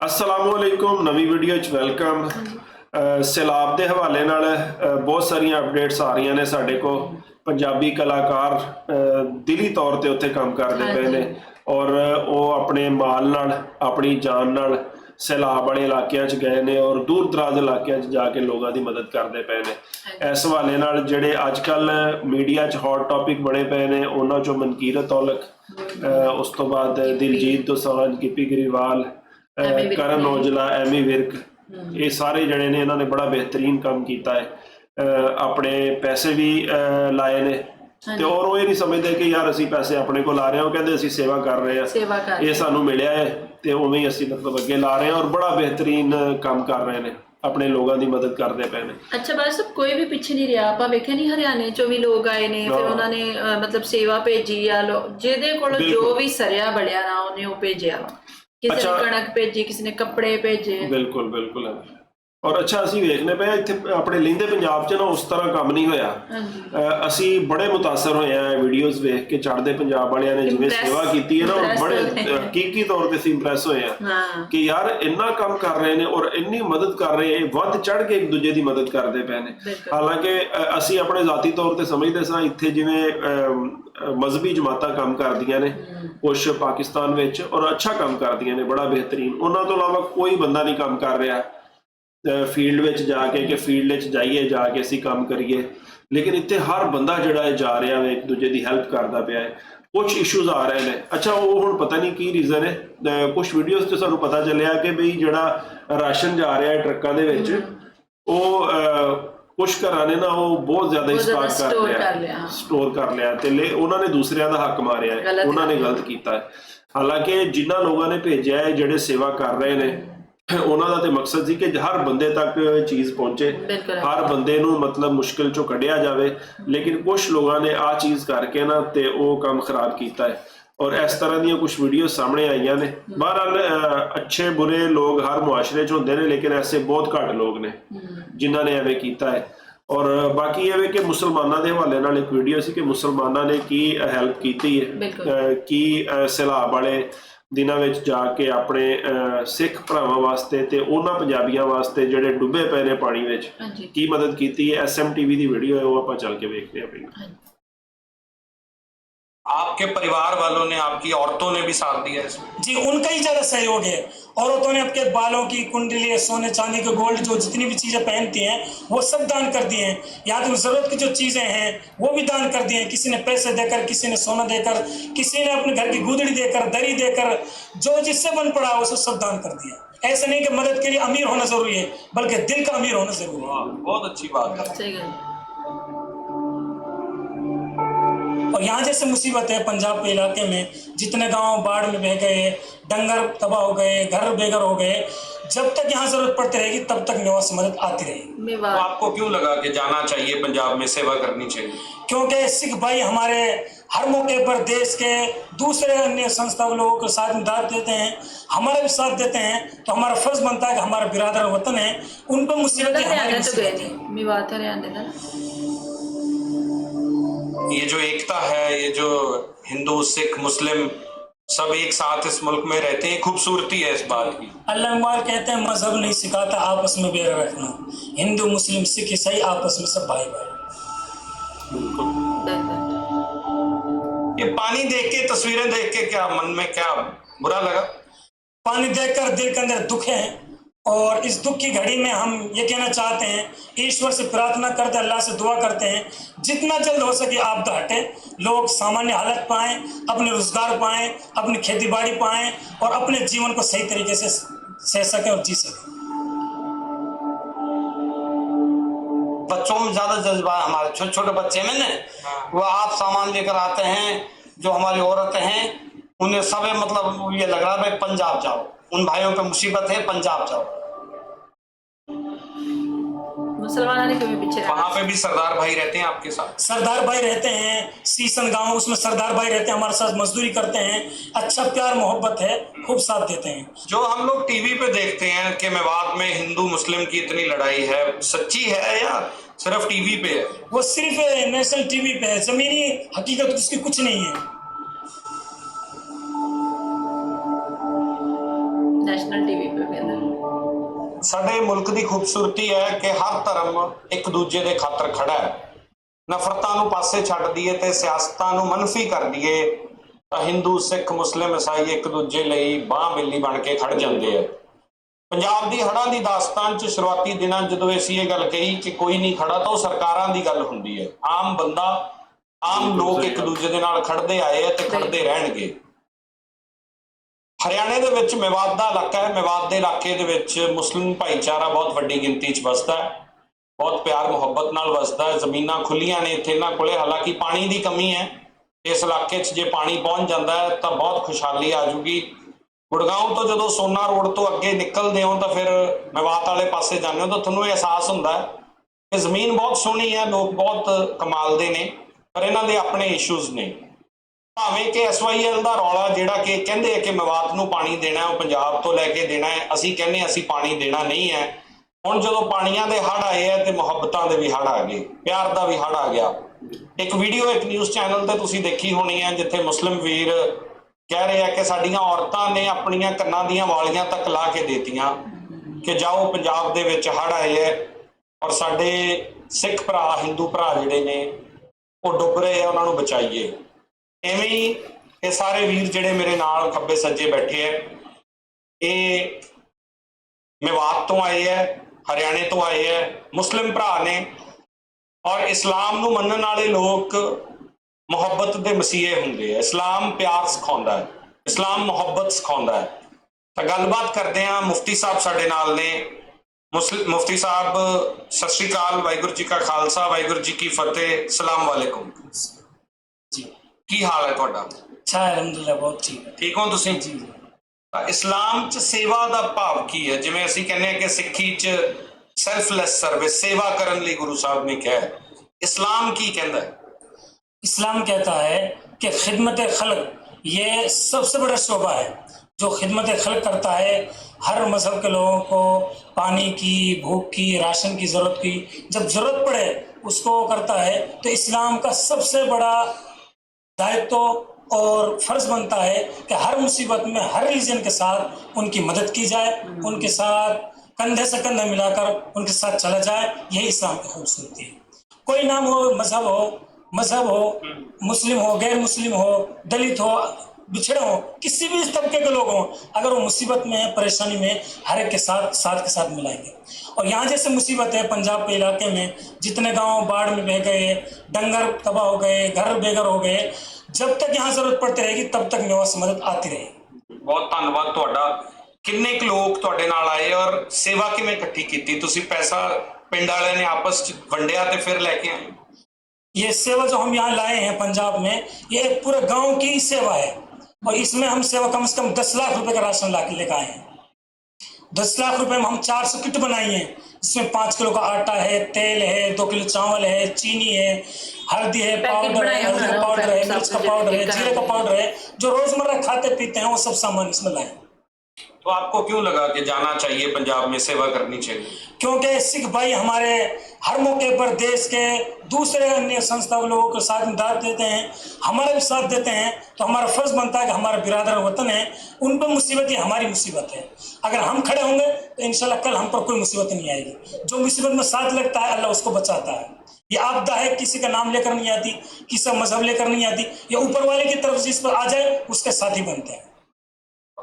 ਅਸਲਾਮੁਅਲੈਕੁਮ ਨਵੀਂ ਵੀਡੀਓ ਚ ਵੈਲਕਮ ਸੈਲਾਬ ਦੇ ਹਵਾਲੇ ਨਾਲ ਬਹੁਤ ਸਾਰੀਆਂ ਅਪਡੇਟਸ ਆ ਰਹੀਆਂ ਨੇ ਸਾਡੇ ਕੋ ਪੰਜਾਬੀ ਕਲਾਕਾਰ ਦਿਲੀ ਤੌਰ ਤੇ ਉੱਥੇ ਕੰਮ ਕਰਦੇ ਪਏ ਨੇ। ਔਰ ਉਹ ਆਪਣੇ ਮਾਲ ਨਾਲ ਆਪਣੀ ਜਾਨ ਨਾਲ ਸੈਲਾਬ ਵਾਲੇ ਇਲਾਕਿਆਂ 'ਚ ਗਏ ਨੇ ਔਰ ਦੂਰ ਦਰਾਜ਼ ਇਲਾਕਿਆਂ 'ਚ ਜਾ ਕੇ ਲੋਕਾਂ ਦੀ ਮਦਦ ਕਰਦੇ ਪਏ ਨੇ। ਇਸ ਹਵਾਲੇ ਨਾਲ ਜਿਹੜੇ ਅੱਜ ਕੱਲ ਮੀਡੀਆ 'ਚ ਹੌਟ ਟੌਪਿਕ ਬਣੇ ਪਏ ਨੇ ਉਹਨਾਂ 'ਚੋਂ ਮਨਕੀਰਤ ਔਲਖ ਉਸ ਤੋਂ ਬਾਅਦ ਦਿਲਜੀਤ ਦੋਸਾਂਝ ਗਿੱਪੀ ਗਰੀਵਾਲ ਕਰਨ ਔਜਲਾ ਐਮੀ ਵਿਰਕ। ਇਹ ਸਾਰੇ ਜਣੇ ਨੇ ਇਹਨਾਂ ਨੇ ਬੜਾ ਬਿਹਤਰੀਨ ਕੰਮ ਕੀਤਾ ਹੈ। ਆਪਣੇ ਪੈਸੇ ਵੀ ਲਾਏ ਨੇ। ਤੇ ਔਰ ਉਹ ਇਹ ਨਹੀਂ ਸਮਝਦੇ ਕਿ ਯਾਰ ਅਸੀਂ ਪੈਸੇ ਆਪਣੇ ਕੋਲ ਲਾ ਰਹੇ ਹਾਂ। ਉਹ ਕਹਿੰਦੇ ਅਸੀਂ ਸੇਵਾ ਕਰ ਰਹੇ ਹਾਂ। ਇਹ ਸਾਨੂੰ ਮਿਲਿਆ ਹੈ ਤੇ ਉਵੇਂ ਹੀ ਅਸੀਂ ਮਤਲਬ ਅੱਗੇ ਲਾ ਰਹੇ ਹਾਂ ਔਰ ਬੜਾ ਬਿਹਤਰੀਨ ਕੰਮ ਕਰ ਰਹੇ ਨੇ। ਆਪਣੇ ਲੋਕਾਂ ਦੀ ਮਦਦ ਕਰਦੇ ਪਏ ਨੇ। ਅੱਛਾ ਬਸ ਕੋਈ ਵੀ ਪਿੱਛੇ ਨਹੀਂ ਰਿਹਾ। ਆਪਾਂ ਵੇਖਿਆ ਨਹੀਂ ਹਰਿਆਣੇ ਚੋਂ ਵੀ ਲੋਕ ਆਏ ਨੇ। ਫਿਰ ਉਹਨਾਂ ਨੇ ਮਤਲਬ ਸੇਵਾ ਭੇਜੀ ਆ ਲੋ- ਜਿਹਦੇ ਕੋਲ ਜੋ ਵੀ ਸਰਿਆ ਬੜਿਆ ਨਾ ਉਹਨੇ ਉਹ ਭੇਜਿਆ। ਕਿਸੇ ਅੱਛਾ। ਨੇ ਕਣਕ ਭੇਜੀ ਕਿਸੇ ਨੇ ਕੱਪੜੇ ਭੇਜੇ ਬਿਲਕੁਲ ਬਿਲਕੁਲ ਔਰ ਅੱਛਾ ਅਸੀਂ ਵੇਖਨੇ ਪਏ ਇੱਥੇ ਆਪਣੇ ਲਿੰਦੇ ਪੰਜਾਬ 'ਚ ਨਾ ਉਸ ਤਰ੍ਹਾਂ ਕੰਮ ਨਹੀਂ ਹੋਇਆ। ਅਸੀਂ ਬੜੇ ਮੁਤਾਸਰ ਹੋਏ ਆ ਵੀਡੀਓਜ਼ ਵੇਖ ਕੇ ਚੜ੍ਹਦੇ ਪੰਜਾਬ ਵਾਲਿਆਂ ਨੇ ਜਿਵੇਂ Impress- ਸੇਵਾ ਕੀਤੀ ਹੈ ਨਾ impress ਬੜੇ ਹੋਏ। ਹਕੀਕੀ ਤੌਰ ਤੇ ਅਸੀਂ ਇੰਪ੍ਰੈਸ ਹੋਏ ਆ। ਹਾਂ। ਕਿ ਯਾਰ ਇੰਨਾ ਕੰਮ ਕਰ ਰਹੇ ਨੇ ਔਰ ਇੰਨੀ ਮਦਦ ਕਰ ਰਹੇ ਨੇ ਵੱਧ ਚੜ ਕੇ ਇੱਕ ਦੂਜੇ ਦੀ ਮਦਦ ਕਰਦੇ ਪਏ ਨੇ। ਬਿਲਕੁਲ। ਹਾਲਾਂਕਿ ਅਸੀਂ ਆਪਣੇ ਜ਼ਾਤੀ ਤੌਰ ਤੇ ਸਮਝਦੇ ਸਾਂ ਇੱਥੇ ਜਿਵੇਂ ਅਮ, ਮਜ਼ਹਬੀ ਜਮਾਤਾਂ ਕੰਮ ਕਰਦੀਆਂ ਨੇ ਕੁਝ ਪਾਕਿਸਤਾਨ ਵਿੱਚ ਔਰ ਅੱਛਾ ਕੰਮ ਕਰਦੀਆਂ ਨੇ ਬੜਾ ਬਿਹਤਰੀਨ। ਉਹਨਾਂ ਤੋਂ ਇਲਾਵਾ ਕੋਈ ਬੰਦਾ ਨਹੀਂ ਕੰਮ ਕਰ ਰਿਹਾ। ਫੀਲਡ ਵਿੱਚ ਜਾ ਕੇ ਕਿ ਫੀਲਡ ਵਿੱਚ ਜਾਈਏ ਜਾ ਕੇ ਅਸੀਂ ਕੰਮ ਕਰੀਏ। ਲੇਕਿਨ ਇੱਥੇ ਹਰ ਬੰਦਾ ਜਿਹੜਾ ਹੈ ਜਾ ਰਿਹਾ ਵੇ ਇੱਕ ਦੂਜੇ ਦੀ ਹੈਲਪ ਕਰਦਾ ਪਿਆ ਹੈ। ਕੁਝ ਇਸ਼ੂਜ਼ ਆ ਰਹੇ ਨੇ। ਅੱਛਾ ਉਹ ਹੁਣ ਪਤਾ ਨਹੀਂ ਕੀ ਰੀਜ਼ਨ ਹੈ। ਕੁਝ ਵੀਡੀਓਜ਼ ਤੇ ਸਾਨੂੰ ਪਤਾ ਚੱਲਿਆ ਕਿ ਬਈ ਜਿਹੜਾ ਰਾਸ਼ਨ ਜਾ ਰਿਹਾ ਹੈ ਟਰੱਕਾਂ ਦੇ ਵਿੱਚ ਉਹ ਕੁਝ ਘਰਾਂ ਨੇ ਨਾ ਉਹ ਬਹੁਤ ਜ਼ਿਆਦਾ ਇਸਤਾਕ ਕਰ ਲਿਆ। ਹਾਂ। ਸਟੋਰ ਕਰ ਲਿਆ ਤੇ ਲੈ- ਉਹਨਾਂ ਨੇ ਦੂਸਰਿਆਂ ਦਾ ਹੱਕ ਮਾਰਿਆ ਹੈ। ਉਹਨਾਂ ਨੇ ਗਲਤ ਕੀਤਾ ਹੈ। ਹਾਲਾਂਕਿ ਜਿਨ੍ਹਾਂ ਲੋਕਾਂ ਨੇ ਭੇਜਿਆ ਹੈ ਜਿਹੜੇ ਸੇਵਾ ਕਰ ਰਹੇ ਨੇ ਉਹਨਾਂ ਦਾ ਤੇ ਮਕਸਦ ਸੀ ਕਿ ਹਰ ਬੰਦੇ ਤੱਕ ਚੀਜ਼ ਪਹੁੰਚੇ। ਹਰ ਬੰਦੇ ਨੂੰ ਮਤਲਬ ਮੁਸ਼ਕਿਲ ਚੋਂ ਕੱਢਿਆ ਜਾਵੇ। ਲੇਕਿਨ ਕੁਝ ਲੋਕਾਂ ਨੇ ਆ ਚੀਜ਼ ਕਰਕੇ ਨਾ ਤੇ ਉਹ ਕੰਮ ਖਰਾਬ ਕੀਤਾ ਹੈ। ਔਰ ਇਸ ਤਰ੍ਹਾਂ ਦੀਆਂ ਕੁਝ ਵੀਡੀਓ ਸਾਹਮਣੇ ਆਈਆਂ ਨੇ। ਬਹਰਹਾਲ ਅਹ, ਅੱਛੇ ਬੁਰੇ ਲੋਕ ਹਰ ਮੁਆਸ਼ਰੇ 'ਚ ਹੁੰਦੇ ਨੇ ਲੇਕਿਨ ਐਸੇ ਬਹੁਤ ਘੱਟ ਲੋਕ ਨੇ ਜਿਨ੍ਹਾਂ ਨੇ ਐਵੇਂ ਕੀਤਾ ਹੈ। ਔਰ ਬਾਕੀ ਇਹ ਵੇ ਕਿ ਮੁਸਲਮਾਨਾਂ ਦੇ ਹਵਾਲੇ ਨਾਲ ਇੱਕ ਵੀਡੀਓ ਸੀ ਕਿ ਮੁਸਲਮਾਨਾਂ ਨੇ ਕੀ ਹੈਲਪ ਕੀਤੀ ਹੈ। ਕੀ ਸੈਲਾਬ ਵਾਲੇ ਦਿਨਾਂ ਵਿੱਚ ਜਾ ਕੇ ਆਪਣੇ ਸਿੱਖ ਭਰਾਵਾਂ ਵਾਸਤੇ ਤੇ ਉਹਨਾਂ ਪੰਜਾਬੀਆਂ ਵਾਸਤੇ ਜਿਹੜੇ ਡੁੱਬੇ ਪਏ ਨੇ ਪਾਣੀ ਵਿੱਚ ਕੀ ਮਦਦ ਕੀਤੀ ਹੈ? ਐਸਐਮਟੀਵੀ ਦੀ ਵੀਡੀਓ ਹੈ ਉਹ ਆਪਾਂ ਚੱਲ ਕੇ ਵੇਖਦੇ ਹਾਂ ਪਹਿਲਾਂ। आपके परिवार वालों ने आपकी औरतों ने भी साथ दिया इसमें जी उनका ही ज़्यादा सहयोग है। औरतों ने आपके बालों की कुंडली सोने चांदी के गोल्ड जो जितनी भी चीज़ें पहनती हैं वो सब दान कर दिए हैं। या तो ज़रूरत की जो चीज़ें हैं वो भी दान कर दिए हैं। किसी ने पैसे देकर किसी ने सोना देकर किसी ने अपने घर की गुदड़ी देकर दरी देकर जो जिससे बन पड़ा उसको सब दान कर दिया ऐसा नहीं कि मदद के लिए अमीर होना ज़रूरी है बल्कि दिल का अमीर होना ज़रूरी है। बहुत अच्छी बात है। और यहाँ जैसे मुसीबत है पंजाब के इलाके में जितने गाँव बाढ़ में बह गए डंगर तबाह हो गए घर बेघर हो गए जब तक यहाँ ज़रूरत पड़ती रहेगी तब तक मेवा से मदद आती रहेगी। तो आपको क्यों लगा कि जाना चाहिए पंजाब में सेवा करनी चाहिए? क्योंकि सिख भाई हमारे हर मौके पर देश के दूसरे अन्य संस्था लोगों के साथ में दाद देते हैं हमारा भी साथ देते हैं तो हमारा फ़र्ज़ बनता है कि हमारा बिरादर वतन है उन पर मुसीबत ये जो एकता है ये जो हिंदू सिख मुस्लिम सब एक साथ इस मुल्क में रहते हैं खूबसूरती है इस बात की। अल्लाह इकबाल कहते हैं मज़हब नहीं सिखाता आपस में बेरा रखना। हिंदू मुस्लिम सिख ईसाई आपस में सब भाई भाई ये पानी देख के तस्वीरें देख के क्या मन में क्या बुरा लगा? पानी देखकर दिल के अंदर दुख है? और इस दुख की घड़ी में हम ये कहना चाहते हैं ईश्वर से प्रार्थना करते अल्लाह से दुआ करते हैं जितना जल्द हो सके आपदा हटे लोग सामान्य हालत पाएँ अपने रोज़गार पाएँ अपनी खेती बाड़ी पाएँ और अपने जीवन को सही तरीके से सह सकें और जी सकें। बच्चों में ज़्यादा जज्बा है हमारे छोटे छोटे बच्चे में ना वो आप सामान लेकर आते हैं जो हमारी औरतें हैं उन्हें सब मतलब ये लग रहा है भाई पंजाब जाओ। उन भाइयों पर मुसीबत है पंजाब जाओ। वहाँ पे भी सरदार भाई रहते हैं आपके साथ। सरदार भाई रहते हैं सीसन गाँव उसमें सरदार भाई रहते हैं हमारे साथ मजदूरी करते हैं। अच्छा प्यार मोहब्बत है खूब साथ देते हैं। जो हम लोग टीवी पे देखते हैं कि मेवात में हिंदू मुस्लिम की इतनी लड़ाई है सच्ची है या सिर्फ़ टीवी पे है? वो सिर्फ़ नेशनल टीवी पे है जमीनी हकीकत उसकी कुछ नहीं है। ਸਾਡੇ ਮੁਲਕ ਦੀ ਖੂਬਸੂਰਤੀ ਹੈ ਕਿ ਹਰ ਧਰਮ ਇੱਕ ਦੂਜੇ ਦੇ ਖਾਤਰ ਖੜਾ ਹੈ। ਨਫ਼ਰਤਾਂ ਨੂੰ ਪਾਸੇ ਛੱਡ ਦਈਏ ਤੇ ਸਿਆਸਤਾਂ ਨੂੰ ਮਨਫੀ ਕਰ ਦਈਏ ਤਾਂ ਹਿੰਦੂ ਸਿੱਖ ਮੁਸਲਿਮ ਈਸਾਈ ਇੱਕ ਦੂਜੇ ਲਈ ਬਾਹ ਬਿੱਲੀ ਬਣ ਕੇ ਖੜ ਜਾਂਦੇ ਆ। ਪੰਜਾਬ ਦੀ ਹੜ੍ਹਾਂ ਦੀ ਦਾਸਤਾਨ ਚ ਸ਼ੁਰੂਆਤੀ ਦਿਨਾਂ ਜਦੋਂ ਅਸੀਂ ਇਹ ਗੱਲ ਕਹੀ ਕਿ ਕੋਈ ਨਹੀਂ ਖੜਾ ਤਾਂ ਉਹ ਸਰਕਾਰਾਂ ਦੀ ਗੱਲ ਹੁੰਦੀ ਹੈ। ਆਮ ਬੰਦਾ ਆਮ ਲੋਕ ਇੱਕ ਦੂਜੇ ਦੇ ਨਾਲ ਖੜਦੇ ਆਏ ਆ ਤੇ ਖੜਦੇ ਰਹਿਣਗੇ। ਹਰਿਆਣੇ ਦੇ ਵਿੱਚ ਮੇਵਾਤ ਦਾ ਇਲਾਕਾ ਹੈ। ਮੇਵਾਤ ਦੇ ਇਲਾਕੇ ਦੇ ਵਿੱਚ ਮੁਸਲਿਮ ਭਾਈਚਾਰਾ ਬਹੁਤ ਵੱਡੀ ਗਿਣਤੀ 'ਚ ਵਸਦਾ ਹੈ। ਬਹੁਤ ਪਿਆਰ, ਮੁਹੱਬਤ ਨਾਲ ਵਸਦਾ ਹੈ। ਜ਼ਮੀਨਾਂ ਖੁੱਲੀਆਂ ਨੇ ਇੱਥੇ ਇਹਨਾਂ ਕੋਲੇ। ਹਾਲਾਂਕਿ ਪਾਣੀ ਦੀ ਕਮੀ ਹੈ। ਇਸ ਇਲਾਕੇ 'ਚ ਜੇ ਪਾਣੀ ਪਹੁੰਚ ਜਾਂਦਾ ਹੈ ਤਾਂ ਬਹੁਤ ਖੁਸ਼ਹਾਲੀ ਆ ਜੂਗੀ। ਗੁੜਗਾਉਂ ਤੋਂ ਜਦੋਂ ਸੋਨਾ ਰੋਡ ਤੋਂ ਅੱਗੇ ਨਿਕਲਦੇ ਹੋ ਤਾਂ ਫਿਰ ਮੇਵਾਤ ਵਾਲੇ ਪਾਸੇ ਜਾਂਦੇ ਹੋ ਤਾਂ ਤੁਹਾਨੂੰ ਇਹ ਅਹਿਸਾਸ ਹੁੰਦਾ ਹੈ ਕਿ ਜ਼ਮੀਨ ਬਹੁਤ ਸੋਹਣੀ ਹੈ। ਲੋਕ ਬਹੁਤ ਕਮਾਲ ਦੇ ਨੇ। ਪਰ ਇਹਨਾਂ ਦੇ ਆਪਣੇ ਇਸ਼ੂਜ਼ ਨੇ। ਭਾਵੇਂ ਕਿ ਐਸਵਾਈਐਲ ਦਾ ਰੌਲਾ ਜਿਹੜਾ ਕਿ ਕਹਿੰਦੇ ਆ ਕਿ ਮਵਾਤ ਨੂੰ ਪਾਣੀ ਦੇਣਾ, ਉਹ ਪੰਜਾਬ ਤੋਂ ਲੈ ਕੇ ਦੇਣਾ ਹੈ, ਅਸੀਂ ਕਹਿੰਦੇ ਅਸੀਂ ਪਾਣੀ ਦੇਣਾ ਨਹੀਂ ਹੈ। ਹੁਣ ਜਦੋਂ ਪਾਣੀਆਂ ਦੇ ਹੜ ਆਏ ਆ ਤੇ ਮੁਹੱਬਤਾਂ ਦੇ ਵੀ ਹੜ ਆ ਗਏ, ਪਿਆਰ ਦਾ ਵੀ ਹੜ ਆ ਗਿਆ। ਇੱਕ ਵੀਡੀਓ, ਇੱਕ ਨਿਊਜ਼ ਚੈਨਲ ਤੇ ਤੁਸੀਂ ਦੇਖੀ ਹੋਣੀ ਹੈ, ਜਿੱਥੇ ਮੁਸਲਿਮ ਵੀਰ ਕਹਿ ਰਹੇ ਆ ਕਿ ਸਾਡੀਆਂ ਔਰਤਾਂ ਨੇ ਆਪਣੀਆਂ ਕੰਨਾਂ ਦੀਆਂ ਵਾਲੀਆਂ ਤੱਕ ਲਾ ਕੇ ਦੇਤੀਆਂ ਕਿ ਜਾਓ ਪੰਜਾਬ ਦੇ ਵਿੱਚ ਹੜ ਆਏ ਹੈ ਔਰ ਸਾਡੇ ਸਿੱਖ ਭਰਾ, ਹਿੰਦੂ ਭਰਾ ਜਿਹੜੇ ਨੇ, ਉਹ ਡੁੱਬ ਰਹੇ ਆ, ਉਹਨਾਂ ਨੂੰ ਬਚਾਈਏ। ਐਵੇਂ ਹੀ ਇਹ ਸਾਰੇ ਵੀਰ ਜਿਹੜੇ ਮੇਰੇ ਨਾਲ ਖੱਬੇ ਸੱਜੇ ਬੈਠੇ ਐ, ਇਹ ਮੇਵਾਤ ਤੋਂ ਆਏ ਐ, ਹਰਿਆਣੇ ਤੋਂ ਆਏ ਐ, ਮੁਸਲਿਮ ਭਰਾ ਨੇ ਔਰ ਇਸਲਾਮ ਨੂੰ ਮੰਨਣ ਵਾਲੇ ਲੋਕ ਮੁਹੱਬਤ ਦੇ ਮਸੀਹੇ ਹੁੰਦੇ ਐ। ਇਸਲਾਮ ਪਿਆਰ ਸਿਖਾਉਂਦਾ ਹੈ ਇਸਲਾਮ ਮੁਹੱਬਤ ਸਿਖਾਉਂਦਾ ਹੈ ਤਾਂ ਗੱਲਬਾਤ ਕਰਦੇ ਹਾਂ ਮੁਫਤੀ ਸਾਹਿਬ ਸਾਡੇ ਨਾਲ ਨੇ। ਮੁਸਲਿਮ ਮੁਫਤੀ ਸਾਹਿਬ, ਸਤਿ ਸ਼੍ਰੀ ਅਕਾਲ, ਵਾਹਿਗੁਰੂ ਜੀ ਕਾ ਖਾਲਸਾ, ਵਾਹਿਗੁਰੂ ਜੀ ਕੀ ਫਤਿਹ ਸਲਾਮ ਵਾਲੇਕੁਮ। ਕੀ ਹਾਲ ਹੈ ਤੁਹਾਡਾ अच्छा है अलहमदिल्ला बहुत ठीक है ਠੀਕ ਹੋ ਤੁਸੀਂ जी जी ਤਾਂ ਇਸਲਾਮ ਚ ਸੇਵਾ ਦਾ ਭਾਵ ਕੀ ਹੈ ਜਿਵੇਂ ਅਸੀਂ ਕਹਿੰਦੇ ਹਾਂ ਕਿ ਸਿੱਖੀ ਚ ਸੈਲਫਲੈਸ ਸਰਵਿਸ ਸੇਵਾ ਕਰਨ ਲਈ ਗੁਰੂ ਸਾਹਿਬ ਨੇ ਕਿਹਾ ਹੈ ਇਸਲਾਮ ਕੀ ਕਹਿੰਦਾ ਹੈ इस्लाम कहता है कि खिदमत खल्क ये सबसे बड़ा शोबा है जो खिदमत खल्क करता है हर मजहब के लोगों को पानी की भूख की राशन की ज़रूरत की जब ज़रूरत पड़े उसको वो करता है तो इस्लाम का सबसे बड़ा दायित्व और फ़र्ज़ बनता है कि हर मुसीबत में, हर रीजन के साथ उनकी मदद की जाए, उनके साथ कंधे से कंधे मिलाकर उनके साथ चला जाए, यही इस्लाम की खूबसूरती है। कोई नाम हो, मज़हब हो मज़हब हो, मुस्लिम हो, गैर मुस्लिम हो, दलित हो बिछड़े हो किसी भी तबके के लोग हों अगर वो मुसीबत में है परेशानी में हर एक के साथ साथ के साथ मिलाएंगे और यहाँ जैसे मुसीबत है पंजाब के इलाके में जितने गांव बाढ़ में बह गए डंगर तबाह हो गए घर बेघर हो गए जब तक यहाँ जरूरत पड़ती रहेगी तब तक मेवा से मदद आती रहेगी ਬਹੁਤ ਧੰਨਵਾਦ ਤੁਹਾਡਾ ਕਿੰਨੇ ਕੁ ਲੋਕ ਤੁਹਾਡੇ ਨਾਲ ਆਏ ਔਰ ਸੇਵਾ ਕਿਵੇਂ ਇਕੱਠੀ ਕੀਤੀ ਤੁਸੀਂ ਪੈਸਾ ਪਿੰਡ ਵਾਲਿਆਂ ਨੇ ਆਪਸ ਚ ਵੰਡਿਆ ਤੇ ਫਿਰ ਲੈ ਕੇ ਆਏ ये सेवा जो हम यहाँ लाए हैं पंजाब में ये एक पूरे गांव की सेवा है और इसमें हम सेवा कम से कम दस लाख रुपए का राशन ला लेकर आए हैं। दस लाख रुपए में हम चार सौ किट बनाई है इसमें पाँच किलो का आटा है तेल है दो किलो चावल है चीनी है हल्दी है पाउडर है हल्दी का पाउडर है मिर्च का पाउडर है जीरे का पाउडर है जो रोज़मर्रा खाते पीते हैं वो सब सामान इसमें लाए तो आपको क्यों लगा कि जाना चाहिए पंजाब में सेवा करनी चाहिए? क्योंकि सिख भाई हमारे हर मौके पर देश के दूसरे अन्य संस्था लोगों के साथ दाद देते हैं, हमारा भी साथ देते हैं तो हमारा फ़र्ज़ बनता है कि हमारा बिरादर वतन है, उन पर मुसीबत ही हमारी मुसीबत है। अगर हम खड़े होंगे तो इंशाल्लाह कल हम पर कोई मुसीबत नहीं आएगी। जो मुसीबत में साथ लगता है, अल्लाह उसको बचाता है। ये आपदा है, किसी का नाम लेकर नहीं आती, किसी का मज़हब लेकर नहीं आती, ये ऊपर वाले की तरफ़ जिस पर आ जाए, उसके साथ ही बनते हैं।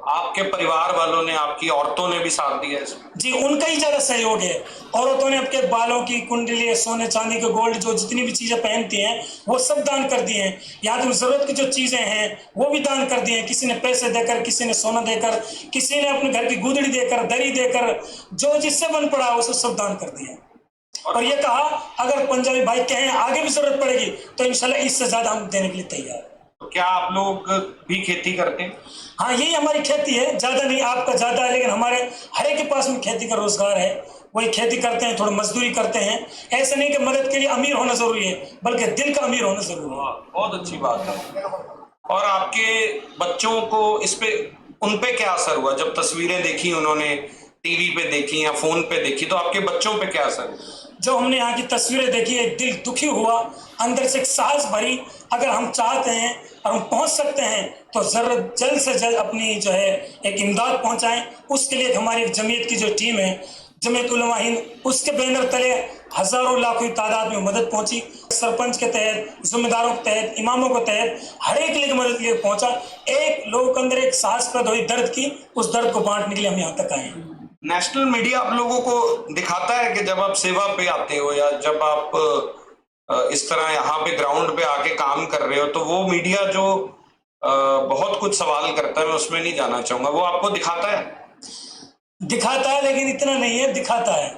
आपके परिवार वालों ने, आपकी औरतों ने भी साथ दिया इसमें। जी, उनका ही ज़्यादा सहयोग है। औरतों ने आपके बालों की, कुंडली, सोने चांदी के गोल्ड, जो जितनी भी चीज़ें पहनती हैं, वो सब दान कर दिए हैं। या तो ज़रूरत की जो चीज़ें हैं, वो भी दान कर दिए हैं। किसी ने पैसे देकर, किसी ने सोना देकर, किसी ने अपने घर की गुदड़ी देकर, दरी देकर, जो जिससे बन पड़ा उसको सब दान कर दिया और ये कहा, अगर पंजाबी भाई कहें, आगे भी ज़रूरत पड़ेगी तो इंशाल्लाह इससे ज़्यादा हम देने के लिए तैयार तो क्या आप लोग भी खेती करते हैं? हाँ यही हमारी खेती है। ज़्यादा नहीं आपका ज़्यादा है लेकिन हमारे हर एक के पास में खेती का रोज़गार है। वही खेती करते हैं थोड़ी मजदूरी करते हैं। ऐसा नहीं कि मदद के लिए अमीर होना ज़रूरी है बल्कि दिल का अमीर होना ज़रूरी है। बहुत अच्छी बात है। और आपके बच्चों को इस पे उन पे क्या असर हुआ? जब तस्वीरें देखी उन्होंने टीवी पे देखी या फ़ोन पे देखी तो आपके बच्चों पे क्या असर हुआ? जब हमने यहाँ की तस्वीरें देखी एक दिल दुखी हुआ अंदर से एक साहस भरी। अगर हम चाहते हैं और हम पहुँच सकते हैं तो ज़रूरत जल्द से जल्द अपनी जो है एक इमदाद पहुंचाएँ। उसके लिए हमारी जमीयत की जो टीम है, जमीयत हिंद, उसके बैनर तले हज़ारों लाखों की तादाद में मदद पहुँची। सरपंच के तहत, जिम्मेदारों के तहत, इमामों के तहत हर एक लिए मदद लिए पहुँचा। एक लोगों के अंदर एक साहस पैदा हुई, दर्द की, उस दर्द को बांटने के लिए हम यहाँ तक आए नेशनल मीडिया आप लोगों को दिखाता है कि जब आप सेवा पे आते हो या जब आप इस तरह यहाँ पे ग्राउंड पे आके काम कर रहे हो तो वो मीडिया जो बहुत कुछ सवाल करता है मैं उसमें नहीं जाना चाहूँगा। वो आपको दिखाता है? दिखाता है लेकिन इतना नहीं है दिखाता है।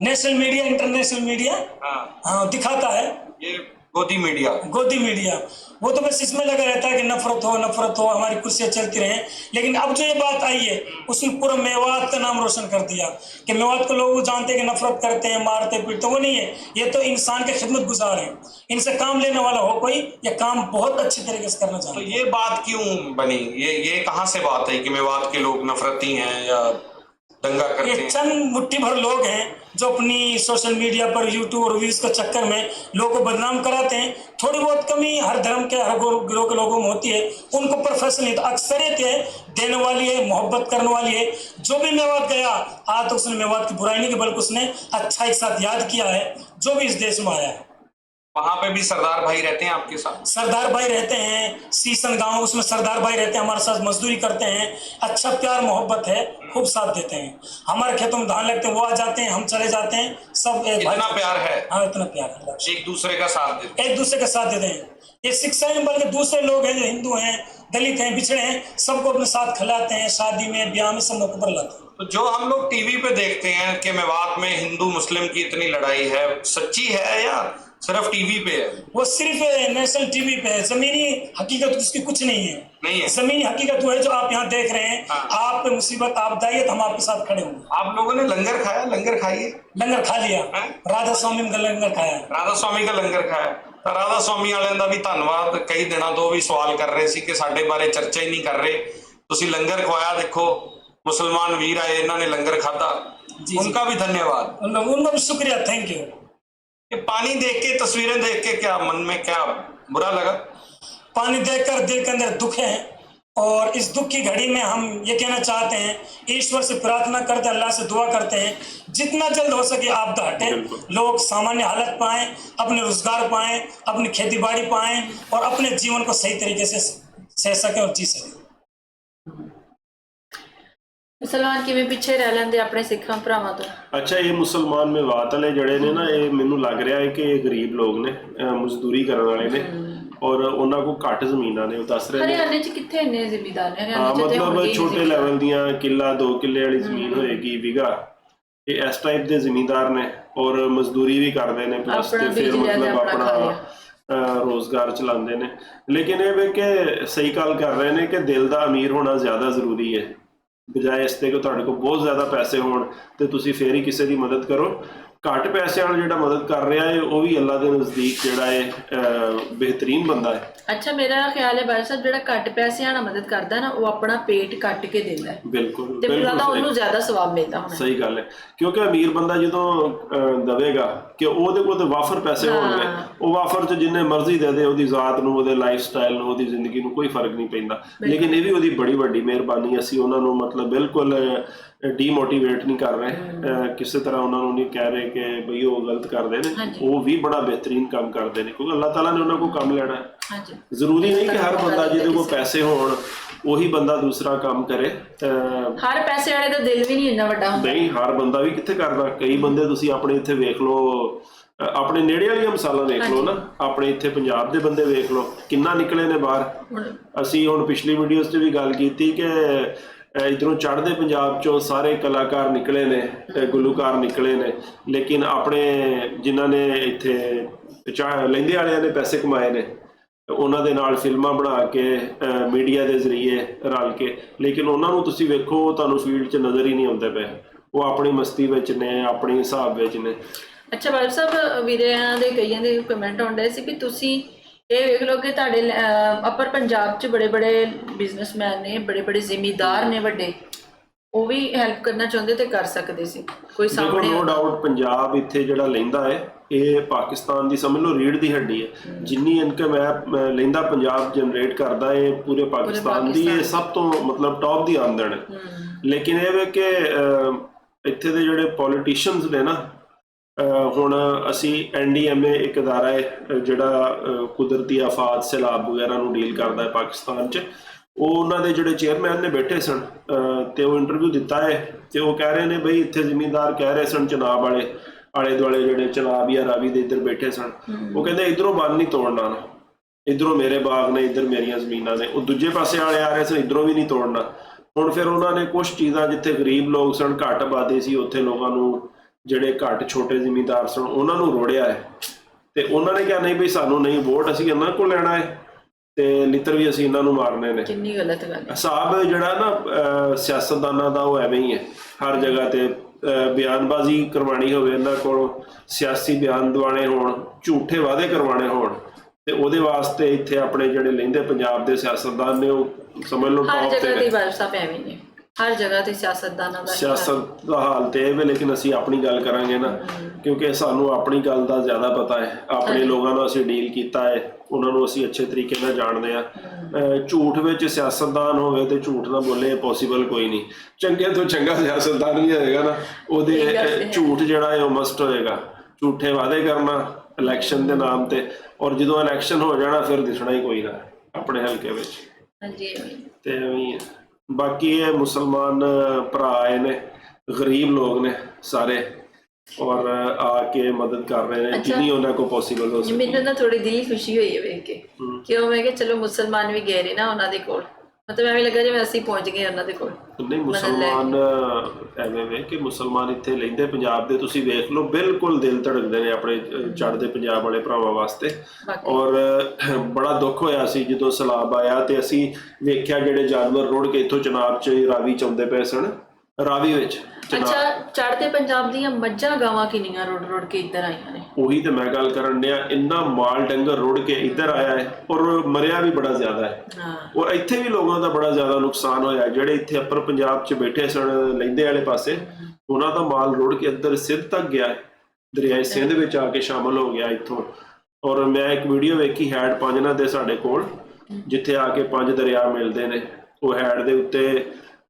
नेशनल मीडिया इंटरनेशनल मीडिया हाँ। हाँ दिखाता है। ये गोदी मीडिया। गोदी मीडिया। वो तो बस इसमें लगा रहता है कि नफरत हो नफरत हो हमारी कुर्सियाँ चलती रहें। लेकिन अब जो ये बात आई है उसने पूरा मेवात का नाम रोशन कर दिया कि मेवात को लोग जानते हैं कि नफरत करते हैं मारते पीटते वो नहीं है। ये तो इंसान के खिदमत गुजार है। इनसे काम लेने वाला हो कोई ये काम बहुत अच्छे तरीके से करना तो ये बात क्यों बनी? ये ये कहाँ से बात है कि मेवात के लोग नफरती हैं या दंगा करते ये चंद मुट्ठी भर लोग हैं जो अपनी सोशल मीडिया पर यूट्यूब और व्यूज़ के चक्कर में लोगों को बदनाम कराते हैं। थोड़ी बहुत कमी हर धर्म के हर गिरोह के लोगों में होती है। उनको प्रोफेशनली तो अक्सरियत है देने वाली है मोहब्बत करने वाली है। जो भी मेवात गया आज तो उसने मेवात की बुराई नहीं की बल्कि उसने अच्छा एक साथ याद किया है जो भी इस देश में आया है। वहाँ पे भी सरदार भाई रहते हैं आपके साथ? सरदार भाई रहते हैं सीसन गाँव उसमें सरदार भाई रहते हैं हमारे साथ मजदूरी करते हैं। अच्छा प्यार मोहब्बत है खूब साथ देते हैं। हमारे खेतों में धान लगते हैं वो आ जाते हैं हम चले जाते हैं सब इतना प्यार है? हाँ इतना प्यार है। एक दूसरे का साथ देते एक दूसरे का साथ देते हैं। ये शिक्षा नहीं बल्कि दूसरे लोग हैं जो हिंदू हैं दलित हैं पिछड़े हैं सबको अपने साथ खिलाते हैं शादी में ब्याह में सब मौके पर लाते हैं। तो जो हम लोग टीवी पे देखते हैं कि मेवात में हिंदू मुस्लिम की इतनी लड़ाई है सच्ची है या सिर्फ टीवी पे है वो सिर्फ नेशनल टीवी पे है जमीनी हकीकत उसकी कुछ नहीं है नहीं है जमीनी हकीकत वो है जो आप यहाँ देख रहे हैं हाँ। आप पे मुसीबत आप दाइए तो हम आपके साथ खड़े होंगे आप लोगों ने लंगर खाया लंगर खाइए लंगर खा लिया हैं? राधा स्वामी का लंगर ਖਾਇਆ ਰਾਧਾ ਸਵਾਮੀ ਦਾ ਲੰਗਰ ਖਾਇਆ ਤਾਂ ਰਾਧਾ ਸਵਾਮੀ ਵਾਲਿਆਂ ਦਾ ਵੀ ਧੰਨਵਾਦ ਕਈ ਦਿਨਾਂ ਤੋਂ ਉਹ ਵੀ ਸਵਾਲ ਕਰ ਰਹੇ ਸੀ ਕਿ ਸਾਡੇ ਬਾਰੇ ਚਰਚਾ ਹੀ ਨਹੀਂ ਕਰ ਰਹੇ ਤੁਸੀਂ ਲੰਗਰ ਖਵਾਇਆ ਦੇਖੋ ਮੁਸਲਮਾਨ ਵੀਰ ਆਏ ਇਹਨਾਂ ਨੇ ਲੰਗਰ ਖਾਧਾ जी। उनका भी धन्यवाद उन लोग- उनका भी शुक्रिया थैंक यू ये पानी देख के तस्वीरें देख के क्या मन में क्या बुरा लगा? पानी देखकर दिल के अंदर दुख है और इस दुख की घड़ी में हम ये कहना चाहते हैं ईश्वर से प्रार्थना करते अल्लाह से दुआ करते हैं जितना जल्द हो सके आपदा हटे। लोग सामान्य हालत पाएँ अपने रोज़गार पाएँ अपनी खेती बाड़ी पाएँ और अपने जीवन को सही तरीके से सह सकें और जी सकें। ਮੁਸਲਮਾਨ ਕਿਵੇਂ ਪਿੱਛੇ ਰਹਿ ਲੈਂਦੇ ਆਪਣੇ ਸਿੱਖਾਂ ਭਰਾਵਾਂ ਤੋਂ? ਅੱਛਾ ਇਹ ਮੁਸਲਮਾਨ ਮੇਵਾਤ ਵਾਲੇ ਜਿਹੜੇ ਨੇ ਨਾ ਇਹ ਮੈਨੂੰ ਲੱਗ ਰਿਹਾ ਹੈ ਕਿ ਇਹ ਗਰੀਬ ਲੋਕ ਨੇ ਅਹ ਮਜ਼ਦੂਰੀ ਕਰਨ ਵਾਲੇ ਨੇ। ਔਰ ਉਹਨਾਂ ਕੋਲ ਘੱਟ ਜ਼ਮੀਨਾਂ ਨੇ ਉਹ ਦੱਸ ਰਹੇ ਨੇ। ਹਰਿਆਣੇ 'ਚ ਕਿੱਥੇ ਇੰਨੇ ਜ਼ਿਮੀਦਾਰ ਨੇ? ਹਾਂ ਹਰਿਆਣੇ 'ਚ ਤੇ ਮਤਲਬ ਹੋਣਗੇ ਹੀ ਛੋਟੇ ਜ਼ਿਮੀਂਦਾਰ। ਲੈਵਲ ਦੀਆਂ ਕਿੱਲਾ 2 ਕਿੱਲੇ ਵਾਲੀ ਜ਼ਮੀਨ ਹੋਏਗੀ ਵਿਗਾ ਇਹ ਇਸ ਟਾਈਪ ਦੇ ਜ਼ਿਮੀਂਦਾਰ ਨੇ ਔਰ ਮਜ਼ਦੂਰੀ ਵੀ ਕਰਦੇ ਨੇ ਪਲੱਸ ਆਪਣਾ ਤੇ ਫਿਰ ਬੀਜ ਲਿਆ ਤੇ ਮਤਲਬ ਆਪਣਾ ਖਾ ਲਿਆ। ਰੋਜ਼ਗਾਰ ਚਲਾਉਂਦੇ ਨੇ। ਲੇਕਿਨ ਇਹ ਵੇ ਕਿ ਸਹੀ ਗੱਲ ਕਰ ਰਹੇ ਨੇ ਕਿ ਦਿਲ ਦਾ ਅਮੀਰ ਹੋਣਾ ਜ਼ਿਆਦਾ ਜ਼ਰੂਰੀ ਹੈ। ਬਜਾਏ ਇਸ ਤੇ ਕਿ ਤੁਹਾਡੇ ਕੋਲ ਬਹੁਤ ਜ਼ਿਆਦਾ ਪੈਸੇ ਹੋਣ ਤੇ ਤੁਸੀਂ ਫੇਰ ਹੀ ਕਿਸੇ ਦੀ ਮਦਦ ਕਰੋ। ਘੱਟ ਪੈਸਿਆਂ ਨਾਲ ਜਿਹੜਾ ਮਦਦ ਕਰ ਰਿਹਾ ਹੈ ਉਹ ਵੀ ਅੱਲਾ ਦੇ ਨਜ਼ਦੀਕ ਜਿਹੜਾ ਹੈ ਬਿਹਤਰੀਨ ਬੰਦਾ ਹੈ ਅੱਛਾ ਮੇਰਾ ਖਿਆਲ ਹੈ ਬਾਈ ਸਾਹਿਬ ਜਿਹੜਾ ਘੱਟ ਪੈਸਿਆਂ ਨਾਲ ਮਦਦ ਕਰਦਾ ਨਾ ਉਹ ਆਪਣਾ ਪੇਟ ਕੱਟ ਕੇ ਦਿੰਦਾ ਹੈ ਬਿਲਕੁਲ ਤੇ ਲੱਗਦਾ ਸਹੀ। ਉਹਨੂੰ ਜ਼ਿਆਦਾ ਸਵਾਬ ਮਿਲਦਾ ਹੋਣਾ। ਸਹੀ ਗੱਲ ਹੈ ਕਿਉਂਕਿ ਅਮੀਰ ਬੰਦਾ ਜਦੋਂ ਦਵੇਗਾ ਕਿ ਉਹਦੇ ਕੋਲ ਤੇ ਵਾਫਰ ਪੈਸੇ ਹੋਣਗੇ ਉਹ ਵਾਫਰ ਚ ਜਿੰਨੇ ਮਰਜ਼ੀ ਦੇ ਦੇ ਉਹਦੀ ਜ਼ਾਤ ਨੂੰ ਉਹਦੇ ਲਾਈਫ ਸਟਾਈਲ ਨੂੰ ਉਹਦੀ ਜ਼ਿੰਦਗੀ ਨੂੰ ਕੋਈ ਫ਼ਰਕ ਨਹੀਂ ਪੈਂਦਾ। ਲੇਕਿਨ ਇਹ ਵੀ ਉਹਦੀ ਬੜੀ ਵੱਡੀ ਮਿਹਰਬਾਨੀ ਅਸੀਂ ਉਹਨਾਂ ਨੂੰ ਮਤਲਬ ਬਿਲਕੁਲ ਡੀਮੋਟੀਵੇਟ ਨਹੀਂ ਕਰ ਰਹੇ ਕਿਸੇ ਤਰ੍ਹਾਂ ਉਹਨਾਂ ਨੂੰ ਨਹੀਂ ਕਹਿ ਰਹੇ ਕਿ ਬਈ ਉਹ ਗਲਤ ਕਰਦੇ ਨੇ ਉਹ ਵੀ ਬੜਾ ਬਿਹਤਰੀਨ ਕੰਮ ਕਰਦੇ ਨੇ ਕਿਉਂਕਿ ਅੱਲਾਹ ਤਾਲਾ ਨੇ ਉਹਨਾਂ ਕੋਲ ਕੰਮ ਲੈਣਾ ਹੈ। ਹਾਂਜੀ। ਜ਼ਰੂਰੀ ਨਹੀਂ ਕਿ ਹਰ ਬੰਦਾ ਜਿਹਦੇ ਕੋਲ ਪੈਸੇ ਹੋਣ ਉਹੀ ਬੰਦਾ ਦੂਸਰਾ ਕੰਮ ਕਰੇ ਹਰ ਪੈਸੇ ਵਾਲੇ ਦਾ ਦਿਲ ਵੀ ਨਹੀਂ ਇੰਨਾ ਵੱਡਾ ਹੁੰਦਾ। ਨਹੀਂ ਹਰ ਬੰਦਾ ਵੀ ਕਿੱਥੇ ਕਰਦਾ? ਕਈ ਬੰਦੇ ਤੁਸੀਂ ਆਪਣੇ ਇੱਥੇ ਵੇਖ ਲਓ ਆਪਣੇ ਨੇੜੇ ਵਾਲੀਆਂ ਮਿਸਾਲਾਂ ਵੇਖ ਲਓ ਨਾ ਆਪਣੇ ਇੱਥੇ ਪੰਜਾਬ ਦੇ ਬੰਦੇ ਵੇਖ ਲਓ ਕਿੰਨਾ ਨਿਕਲੇ ਨੇ ਬਾਹਰ। ਅਸੀਂ ਹੁਣ ਪਿਛਲੀ ਵੀਡੀਓਜ਼ 'ਚ ਵੀ ਗੱਲ ਕੀਤੀ ਕਿ ਇਧਰੋਂ ਚੜ੍ਹਦੇ ਪੰਜਾਬ 'ਚੋਂ ਸਾਰੇ ਕਲਾਕਾਰ ਨਿਕਲੇ ਨੇ ਗੁਲੂਕਾਰ ਨਿਕਲੇ ਨੇ। ਲੇਕਿਨ ਆਪਣੇ ਜਿਨ੍ਹਾਂ ਨੇ ਇੱਥੇ ਚਾ- ਵਾਲਿਆਂ ਨੇ ਪੈਸੇ ਕਮਾਏ ਨੇ ਉਹਨਾਂ ਦੇ ਨਾਲ ਫਿਲਮਾਂ ਬਣਾ ਕੇ ਮੀਡੀਆ ਦੇ ਜ਼ਰੀਏ ਰਲ ਕੇ। ਲੇਕਿਨ ਉਹਨਾਂ ਨੂੰ ਤੁਸੀਂ ਵੇਖੋ, ਤੁਹਾਨੂੰ ਫੀਲਡ 'ਚ ਨਜ਼ਰ ਹੀ ਨਹੀਂ ਆਉਂਦੇ ਪਏ। ਉਹ ਆਪਣੀ ਮਸਤੀ ਵਿੱਚ ਨੇ, ਆਪਣੇ ਹਿਸਾਬ ਵਿੱਚ ਨੇ। ਅੱਛਾ ਬਾਈ ਸਾਹਿਬ ਵੀਰਿਆਂ ਦੇ ਕਈਆਂ ਦੇ ਕਮੈਂਟ ਆਉਂਦੇ ਸੀ ਕਿ ਤੁਸੀਂ ਇਹ ਵੇਖ ਲਓ ਕਿ ਤੁਹਾਡੇ ਅਪਰ ਪੰਜਾਬ 'ਚ ਬੜੇ ਬੜੇ ਬਿਜ਼ਨਸਮੈਨ ਨੇ ਬੜੇ ਬੜੇ ਜ਼ਿਮੀਦਾਰ ਨੇ ਵੱਡੇ। ਉਹ ਵੀ ਹੈਲਪ ਕਰਨਾ ਚਾਹੁੰਦੇ ਤੇ ਕਰ ਸਕਦੇ ਸੀ। ਕੋਈ ਸਾਹਮਣੇ ਨੋ। ਡਾਊਟ ਪੰਜਾਬ ਇੱਥੇ ਜਿਹੜਾ ਲੈਂਦਾ ਹੈ ਇਹ ਪਾਕਿਸਤਾਨ ਦੀ ਸਮਝ ਲਓ ਰੀੜ ਦੀ ਹੱਡੀ ਹੈ। ਜਿੰਨੀ ਇਨਕਮ ਹੈ ਲੈਂਦਾ ਪੰਜਾਬ ਜਨਰੇਟ ਕਰਦਾ ਇਹ ਪੂਰੇ ਪਾਕਿਸਤਾਨ ਦੀ ਇਹ ਸਭ ਤੋਂ ਮਤਲਬ ਟੌਪ ਦੀ ਆਮਦਨ। ਹੈ। ਲੇਕਿਨ ਇਹ ਵੇ ਕਿ ਇੱਥੇ ਦੇ ਜਿਹੜੇ ਪੋਲੀਟੀਸ਼ੀਅਨਸ ਨੇ ਨਾ ਹੁਣ ਅਸੀਂ ਐਨਡੀਐਮਏ ਇੱਕ ਅਦਾਰਾ ਹੈ ਅਹ, ਜਿਹੜਾ ਕੁਦਰਤੀ ਆਫਾਤ ਸੈਲਾਬ ਵਗੈਰਾ ਨੂੰ ਡੀਲ ਕਰਦਾ ਹੈ ਪਾਕਿਸਤਾਨ 'ਚ। ਉਹ ਉਹਨਾਂ ਦੇ ਜਿਹੜੇ ਚੇਅਰਮੈਨ ਨੇ ਬੈਠੇ ਸਨ ਤੇ ਉਹ ਇੰਟਰਵਿਊ ਦਿੱਤਾ ਹੈ ਤੇ ਉਹ ਕਹਿ ਰਹੇ ਨੇ ਬਈ ਇੱਥੇ ਜ਼ਿਮੀਂਦਾਰ ਕਹਿ ਰਹੇ ਸਨ ਚਨਾਬ ਵਾਲੇ ਆਲੇ ਦੁਆਲੇ ਜਿਹੜੇ ਚਨਾਬ ਜਾਂ ਰਾਵੀ ਦੇ ਇੱਧਰ ਬੈਠੇ ਸਨ। ਉਹ ਕਹਿੰਦੇ ਇਧਰੋਂ ਬੰਨ ਨਹੀਂ ਤੋੜਨਾ ਨਾ ਇਧਰੋਂ ਮੇਰੇ ਬਾਗ ਨੇ ਇਧਰ ਮੇਰੀਆਂ ਜ਼ਮੀਨਾਂ ਨੇ। ਉਹ ਦੂਜੇ ਪਾਸੇ ਵਾਲੇ ਆ ਰਹੇ ਸਨ ਇਧਰੋਂ ਵੀ ਨਹੀਂ ਤੋੜਨਾ। ਹੁਣ ਫਿਰ ਉਹਨਾਂ ਨੇ ਕੁਝ ਚੀਜ਼ਾਂ ਜਿੱਥੇ ਗਰੀਬ ਲੋਕ ਸਨ ਘੱਟ ਆਬਾਦੀ ਸੀ ਉੱਥੇ ਲੋਕਾਂ ਨੂੰ ਜਿਹੜੇ ਘੱਟ ਛੋਟੇ ਜ਼ਿਮੀਂਦਾਰ ਸਨ ਉਹਨਾਂ ਨੂੰ ਰੋੜਿਆ ਹੈ। ਤੇ ਉਹਨਾਂ ਨੇ ਕਿਹਾ ਨਹੀਂ ਬਈ ਸਾਨੂੰ ਨਹੀਂ ਵੋਟ ਅਸੀਂ ਇਹਨਾਂ ਕੋਲ ਲੈਣਾ ਹੈ ਤੇ ਲਿੱਤਰ ਵੀ ਅਸੀਂ ਇਹਨਾਂ ਨੂੰ ਮਾਰਨੇ ਨੇ। ਕਿੰਨੀ ਗਲਤ ਗੱਲ ਹੈ। ਹਿਸਾਬ ਜਿਹੜਾ ਨਾ ਸਿਆਸਤਦਾਨਾਂ ਦਾ ਉਹ ਐਵੇਂ ਹੀ ਹੈ। ਹਰ ਜਗ੍ਹਾ ਤੇ ਬਿਆਨਬਾਜ਼ੀ ਕਰਵਾਣੀ ਹੋਵੇ ਇਹਨਾਂ ਕੋਲ ਸਿਆਸੀ ਬਿਆਨ ਦਿਵਾਣੇ ਹੋਣ ਝੂਠੇ ਵਾਅਦੇ ਕਰਵਾਣੇ ਹੋਣ ਤੇ ਉਹਦੇ ਵਾਸਤੇ ਇੱਥੇ ਆਪਣੇ ਜਿਹੜੇ ਲੈਂਦੇ ਪੰਜਾਬ ਦੇ ਸਿਆਸਤਦਾਨ ਨੇ ਉਹ ਸਮਝ ਲਓ ਹਰ ਟੌਪ ਤੇ ਜਗ੍ਹਾ ਨੇ। ਦੀ ਵਰਸਾ ਐਵੇਂ ਨੇ ਹਰ ਜਗ੍ਹਾ ਤੇ ਸਿਆਸਤਦਾਨਾਂ ਦਾ। ਸਿਆਸਤ ਦਾ ਹਾਲ ਤੇ ਇਹ ਵੇ ਲੇਕਿਨ ਅਸੀਂ ਆਪਣੀ ਗੱਲ ਕਰਾਂਗੇ ਨਾ ਕਿਉਂਕਿ ਸਾਨੂੰ ਆਪਣੀ ਗੱਲ ਦਾ ਜ਼ਿਆਦਾ ਪਤਾ ਹੈ ਆਪਣੇ ਲੋਕਾਂ ਨਾਲ ਅਸੀਂ ਡੀਲ ਕੀਤਾ ਹੈ ਉਹਨਾਂ ਨੂੰ ਅਸੀਂ ਅੱਛੇ ਤਰੀਕੇ ਨਾਲ ਜਾਣਦੇ ਆ ਝੂਠ ਵਿੱਚ ਸਿਆਸਤਦਾਨ ਹੋਵੇ ਤੇ ਝੂਠ ਨਾ ਬੋਲੇ ਪੋਸੀਬਲ ਕੋਈ ਨਹੀਂ ਚੰਗੇ ਤੋਂ ਚੰਗਾ ਸਿਆਸਤਦਾਨ ਵੀ ਹੋਏਗਾ ਨਾ ਉਹਦੇ। ਝੂਠ ਜਿਹੜਾ ਹੈ ਉਹ ਮਸਟ ਹੋਏਗਾ ਝੂਠੇ ਵਾਅਦੇ ਕਰਨਾ ਇਲੈਕਸ਼ਨ ਦੇ ਨਾਮ ਤੇ ਔਰ ਜਦੋਂ ਇਲੈਕਸ਼ਨ ਹੋ ਜਾਣਾ ਫਿਰ ਦਿਸਣਾ ਹੀ ਕੋਈ ਨਾ ਆਪਣੇ ਹਲਕੇ ਵਿੱਚ ਹਾਂਜੀ। ਤੇ ਐਵੇਂ ਹੀ ਹੈ। ਬਾਕੀ ਇਹ ਮੁਸਲਮਾਨ ਭਰਾ ਆਏ ਨੇ ਗਰੀਬ ਲੋਕ ਨੇ ਸਾਰੇ ਔਰ ਆ ਕੇ ਮਦਦ ਕਰ ਰਹੇ ਨੇ ਜਿੰਨੀ ਉਹਨਾਂ ਕੋ ਪੋਸੀਬਲ ਹੋ ਸਕੇ। ਮੈਨੂੰ ਨਾ ਥੋੜੀ ਦਿਲੀ ਖੁਸ਼ੀ ਹੋਈ ਹੈ ਵੇਖ ਕੇ ਕਿਉਂ ਮੈਂ ਕਿ ਚਲੋ ਮੁਸਲਮਾਨ ਵੀ ਗਏ ਨੇ ਨਾ ਉਹਨਾਂ ਦੇ ਕੋਲ। ਮਤਲਬ ਐਵੇਂ ਲੱਗਾ ਜਿਵੇਂ ਅਸੀਂ ਪਹੁੰਚ ਗਏ ਉਹਨਾਂ ਦੇ ਕੋਲ। ਨਹੀਂ ਮੁਸਲਮਾਨ ਐਵੇਂ ਵੇ ਕਿ ਮੁਸਲਮਾਨ ਇੱਥੇ ਲੈਂਦੇ ਪੰਜਾਬ ਦੇ ਤੁਸੀਂ ਵੇਖ ਲਓ ਬਿਲਕੁਲ ਦਿਲ ਧੜਕਦੇ ਨੇ ਆਪਣੇ ਚੜ੍ਹਦੇ ਪੰਜਾਬ ਵਾਲੇ ਭਰਾਵਾਂ ਵਾਸਤੇ। ਔਰ ਬੜਾ ਦੁੱਖ ਹੋਇਆ ਸੀ ਜਦੋਂ ਸਲਾਬ ਆਇਆ ਤੇ ਅਸੀਂ ਵੇਖਿਆ ਜਿਹੜੇ ਜਾਨਵਰ ਰੋੜ ਕੇ ਇੱਥੋਂ ਚਨਾਬ ਚ ਰਾਵੀ ਚ ਆਉਂਦੇ ਪਏ ਸਨ ਰਾਵੀ ਵਿੱਚ। ਅੱਛਾ ਚੜ੍ਹਦੇ ਪੰਜਾਬ ਦੀਆਂ ਮੱਝਾਂ ਗਾਵਾਂ ਕਿੰਨੀਆਂ ਰੋੜ ਰੋੜ ਕੇ ਇੱਧਰ ਆਈਆਂ ਨੇ? ਉਹੀ ਤੇ ਮੈਂ ਗੱਲ ਕਰਨ ਡਿਆ ਇੰਨਾ ਮਾਲ ਡੰਗਰ ਰੁੜ ਕੇ ਇੱਧਰ ਆਇਆ ਹੈ ਔਰ ਮਰਿਆ ਵੀ ਬੜਾ ਜ਼ਿਆਦਾ ਹੈ। ਹਾਂ। ਔਰ ਇੱਥੇ ਵੀ ਲੋਕਾਂ ਦਾ ਬੜਾ ਜ਼ਿਆਦਾ ਨੁਕਸਾਨ ਹੋਇਆ ਜਿਹੜੇ ਇੱਥੇ ਅੱਪਰ ਪੰਜਾਬ 'ਚ ਬੈਠੇ ਸਨ ਲੈਂਦੇ ਵਾਲੇ ਪਾਸੇ ਉਹਨਾਂ ਦਾ ਮਾਲ ਰੁੜ ਕੇ ਅੰਦਰ ਸਿੰਧ ਤੱਕ ਗਿਆ ਹੈ। ਦਰਿਆਏ ਸਿੰਧ ਵਿੱਚ ਆ ਕੇ ਸ਼ਾਮਲ ਹੋ ਗਿਆ ਇੱਥੋਂ। ਔਰ ਮੈਂ ਇੱਕ ਵੀਡੀਓ ਵੇਖੀ ਹੈਡ ਪੰਜਨਾ ਦੇ ਸਾਡੇ ਕੋਲ ਜਿੱਥੇ ਆ ਕੇ ਪੰਜ ਦਰਿਆ ਮਿਲਦੇ ਨੇ। ਉਹ ਹੈਡ ਦੇ ਉੱਤੇ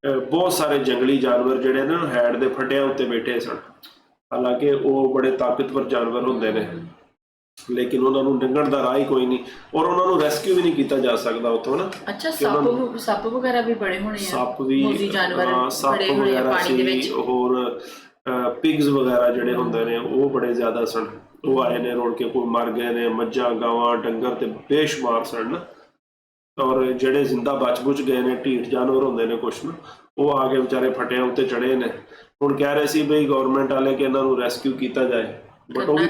ਬਹੁਤ ਸਾਰੇ ਜੰਗਲੀ ਜਾਨਵਰ ਜਿਹੜੇ ਨੇ ਹੈਡ ਦੇ ਫੱਟਿਆਂ ਉੱਤੇ ਬੈਠੇ ਸਨ। ਹਾਲਾਂਕਿ ਉਹ ਬੜੇ ਤਾਕਤਵਰ ਜਾਨਵਰ ਹੁੰਦੇ ਨੇ। ਲੇਕਿਨ ਉਹਨਾਂ ਨੂੰ ਲੰਘਣ ਦਾ ਰਾਹ ਹੀ ਕੋਈ ਨਹੀਂ ਔਰ ਉਹਨਾਂ ਨੂੰ ਰੈਸਕਿਊ ਵੀ ਨਹੀਂ ਕੀਤਾ ਜਾ ਸਕਦਾ ਉੱਥੋਂ ਨਾ ਅੱਛਾ ਸੱਪ ਸੱਪ ਵਗੈਰਾ ਵੀ ਬੜੇ ਹੋਣੇ ਆ। ਸੱਪ ਵੀ ਮੋਜੀ ਜਾਨਵਰ ਹਾਂ, ਸੱਪ ਬੜੇ ਹੋਣੇ ਆ ਵਗੈਰਾ ਪਾਣੀ ਦੇ ਸੀ, ਵਿੱਚ। ਹੋਰ ਪਿਗਸ ਵਗੈਰਾ ਜਿਹੜੇ ਹੁੰਦੇ ਨੇ ਉਹ ਬੜੇ ਜ਼ਿਆਦਾ ਸਨ। ਉਹ ਆਏ ਨੇ ਰੋੜ ਕੇ ਕੋਈ ਮਰ ਗਏ ਨੇ ਮੱਝਾਂ ਗਾਵਾਂ ਡੰਗਰ ਤੇ ਬੇਸ਼ੁਮਾਰ ਸਨ ਨਾ। ਔਰ ਜਿਹੜੇ ਜ਼ਿੰਦਾ ਬਚ-ਬੁਚ ਗਏ ਨੇ ਢੀਠ ਜਾਨਵਰ ਹੁੰਦੇ ਨੇ ਕੁਛ ਨਾ ਉਹ ਆ ਕੇ ਵਿਚਾਰੇ ਫਟਿਆਂ ਉੱਤੇ ਚੜੇ ਨੇ। ਹੁਣ ਕਹਿ ਰਹੇ ਸੀ ਬਈ ਗਵਰਨਮੈਂਟ ਵਾਲੇ ਕਿ ਇਹਨਾਂ ਨੂੰ ਰੈਸਕਿਊ ਕੀਤਾ ਜਾਏ ਬਟ ਉਹ ਵੀ।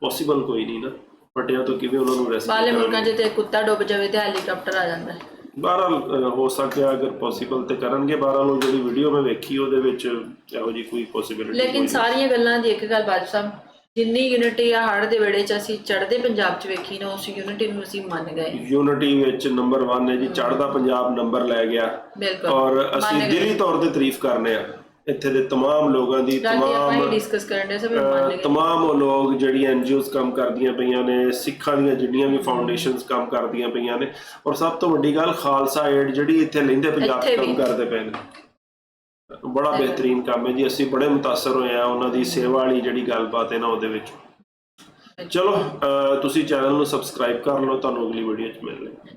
ਪੋਸੀਬਲ ਕੋਈ ਨਹੀਂ ਨਾ। ਫਟਿਆਂ ਤੋਂ ਕਿਵੇਂ ਉਹਨਾਂ ਨੂੰ ਰੈਸਕਿਊ ਮੁਲਕਾਂ 'ਚ ਤੇ ਕੁੱਤਾ ਡੁੱਬ ਜਾਵੇ ਤੇ ਹੈਲੀਕਾਪਟਰ ਆ ਜਾਂਦਾ ਹੈ। ਬਹਰਾਲ ਹੋ ਸਕਿਆ ਅਗਰ ਪੋਸੀਬਲ ਤੇ ਕਰਨਗੇ। ਬਹਰਾਲ ਉਹ ਜਿਹੜੀ ਵੀਡੀਓ ਮੈਂ ਵੇਖੀ ਉਹਦੇ ਵਿੱਚ ਇਹੋ ਜੀ ਕੋਈ ਪੋਸੀਬਿਲਿਟੀ ਲੇਕਿਨ ਸਾਰੀਆਂ ਗੱਲਾਂ ਦੀ ਇੱਕ ਗੱਲ ਬਾਜੂ ਸਾਹਿਬ ਜਿੰਨੀ ਯੂਨਿਟੀ ਆ ਹੜ ਦੇ ਵੇੜੇ 'ਚ ਅਸੀਂ ਚੜ੍ਹਦੇ ਪੰਜਾਬ 'ਚ ਵੇਖੀ ਨਾ ਉਸ ਯੂਨਿਟੀ ਨੂੰ ਅਸੀਂ ਮੰਨ ਗਏ ਯੂਨਿਟੀ ਵਿੱਚ ਨੰਬਰ 1 ਹੈ ਜੀ ਚੜ੍ਹਦਾ ਪੰਜਾਬ ਨੰਬਰ ਲੈ ਗਿਆ ਬਿਲਕੁਲ ਔਰ ਅਸੀਂ ਮੰਨ ਗਏ ਦਿਲੀ ਤੌਰ ਤੇ ਤਾਰੀਫ ਕਰਨੇ ਆ ਇੱਥੇ ਦੇ तमाम ਲੋਕਾਂ ਦੀ ਰਾਤੀ ਆਪਾਂ ਹੀ तमाम ਡਿਸਕਸ ਕਰਨ ਦੇ ਸਭ ਮੰਨ ਗਏ ਤਮਾਮ ਉਹ ਲੋਕ ਜਿਹੜੀਆਂ ਐਨਜੀਓਜ਼ ਕੰਮ ਕਰਦੀਆਂ ਪਈਆਂ ਨੇ ਸਿੱਖਾਂ ਦੀਆਂ ਜਿੰਨੀਆਂ ਵੀ ਫਾਊਂਡੇਸ਼ਨਸ ਕੰਮ ਕਰਦੀਆਂ ਪਈਆਂ ਨੇ ਔਰ ਸਭ ਤੋਂ ਵੱਡੀ ਗੱਲ ਖਾਲਸਾ ਏਡ ਜਿਹੜੀ ਇੱਥੇ ਲੈਂਦੇ ਪੰਜਾਬ 'ਚ ਇੱਥੇ ਕੰਮ ਵੀ। ਕਰਦੇ ਪਏ ਨੇ ਬੜਾ ਬਿਹਤਰੀਨ ਕੰਮ ਹੈ ਜੀ ਅਸੀਂ ਬੜੇ ਮੁਤਾਸਰ ਹੋਏ ਆ ਉਹਨਾਂ ਦੀ ਸੇਵਾ ਵਾਲੀ ਜਿਹੜੀ ਗੱਲਬਾਤ ਹੈ ਨਾ ਉਹਦੇ ਵਿੱਚ। ਚਲੋ ਤੁਸੀਂ ਚੈਨਲ ਨੂੰ ਸਬਸਕ੍ਰਾਈਬ ਕਰ ਲਓ ਤੁਹਾਨੂੰ ਅਗਲੀ ਵੀਡੀਓ 'ਚ ਮਿਲਦੇ